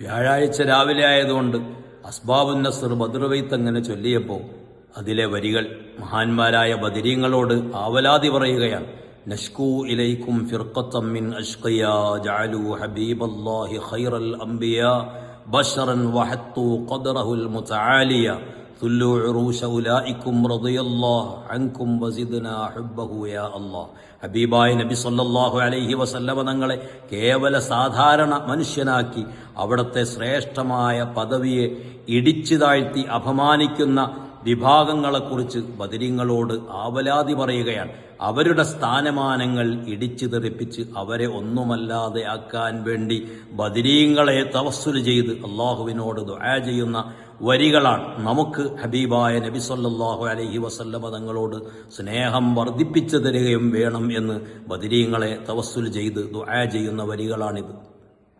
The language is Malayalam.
വ്യാഴാഴ്ച രാവിലെ ആയതുകൊണ്ട് അസ്ബാബുൻ നസർ ബദ്രവൈത്ത് അങ്ങനെ ചൊല്ലിയപ്പോൾ അതിലെ വരികൾ മഹാന്മാരായ ബദിരീങ്ങളോട് ആവലാതി പറയുകയാണ്. നഷ്കൂ ഇലൈക്കും ഫിർഖത്തം മിൻ അഷ്ഖിയ ജഅലു ഹബീബല്ലാഹി ഖൈറൽ അംബിയ ബശറൻ വഹത്തു ഖദറഹുൽ മുതആലിയ ثلوا عروش أولئكم رضي الله عنكم وزدنا حبه يا الله ഹബീബായ നബി സല്ലല്ലാഹു അലൈഹി വസല്ലമ തങ്ങളെ കേവല സാധാരണ മനുഷ്യനാക്കി അവിടുത്തെ ശ്രേഷ്ഠമായ പദവിയെ ഇടിച്ചു താഴ്ത്തി അപമാനിക്കുന്ന വിഭാഗങ്ങളെക്കുറിച്ച് ബദരിങ്ങളോട് ആവലാതി പറയുകയാണ്. അവരുടെ സ്ഥാനമാനങ്ങൾ ഇടിച്ചു തെറിപ്പിച്ച് അവരെ ഒന്നുമല്ലാതെ ആക്കാൻ വേണ്ടി ബദരീങ്ങളെ തവസ്സുൽ ചെയ്ത് അള്ളാഹുവിനോട് ദുആ ചെയ്യുന്ന വരികളാണ്. നമുക്ക് ഹബീബായ നബി സല്ലാഹു അലഹി വസല്ലമ തങ്ങളോട് സ്നേഹം വർദ്ധിപ്പിച്ചു തരികയും വേണം എന്ന് ബദരീങ്ങളെ തവസ്സുൽ ചെയ്ത് ദുആ ചെയ്യുന്ന വരികളാണിത്.